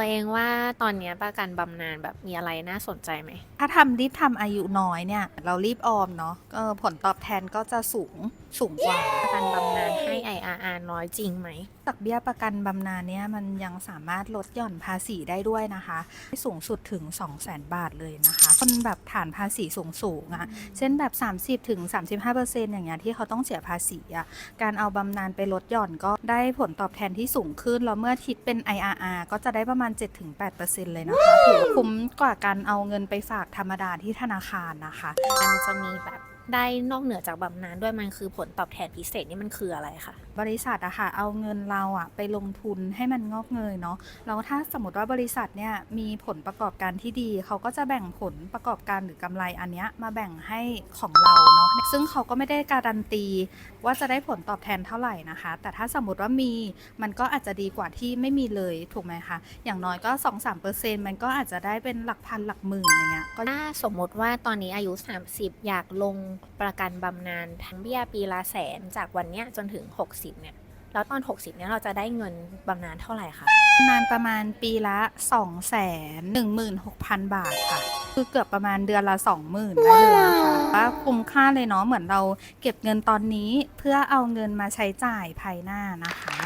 ตัวเองว่าตอนนี้ประกันบำนาญแบบมีอะไรน่าสนใจไหม ถ้าทำรีบทำอายุน้อยเนี่ย เรารีบออมเนาะก็ผลตอบแทนก็จะสูงสูงกว่า กันบำนาญให้ IRR น้อยจริงไหมตักเบี้ยประกันบำนาญเนี่ยมันยังสามารถลดหย่อนภาษีได้ด้วยนะคะสูงสุดถึง 2 0 0 0 0 0บาทเลยนะคะคนแบบฐานภาษีสูงสูงๆอะเช่นแบบ 30ถึง35%อย่างเงี้ยที่เขาต้องเสียภาษีอะการเอาบำนาญไปลดหย่อนก็ได้ผลตอบแทนที่สูงขึ้นแล้วเมื่อคิดเป็น IRR ก็จะได้ประมาณ 7-8%เลยนะคะถือว่าคุ้มกว่าการเอาเงินไปฝากธรรมดาที่ธนาคารนะคะ มันจะมีแบบ ได้นอกเหนือจากบำนาญด้วยมันคือผลตอบแทนพิเศษนี่มันคืออะไรคะ บริษัทอะค่ะเอาเงินเราอะไปลงทุนให้มันงอกเงยเนาะแล้วถ้าสมมติว่าบริษัทเนี่ยมีผลประกอบการที่ดี เขาก็จะแบ่งผลประกอบการหรือกำไรอันเนี้ยมาแบ่งให้ของเราเนาะซึ่งเขาก็ไม่ได้การันตี ว่าจะได้ผลตอบแทนเท่าไหร่นะคะ แต่ถ้าสมมติว่ามีมันก็อาจจะดีกว่าที่ไม่มีเลยถูกไหมคะอย่างน้อยก็ 2-3%มันก็อาจจะได้เป็นหลักพันหลักหมื่นอย่างเงี้ยก็ถ้าสมมติว่าตอนนี้อายุ 30 อยากลงประกันบำนาญทั้งเบี้ยปีละแสนจากวันเนี้ยจนถึง 60เนี่ยแล้วตอน 60เนี่ยเราจะได้เงินบำนาญเท่าไหร่คะนานประมาณปีละ2 1 1 6 0 0 0 บาทค่ะ คือเกือบประมาณเดือนละ 20,000ได้เลยนะคะว่าคุ้มค่าเลยเนาะเหมือนเราเก็บเงินตอนนี้เพื่อเอาเงินมาใช้จ่ายภายหน้านะคะ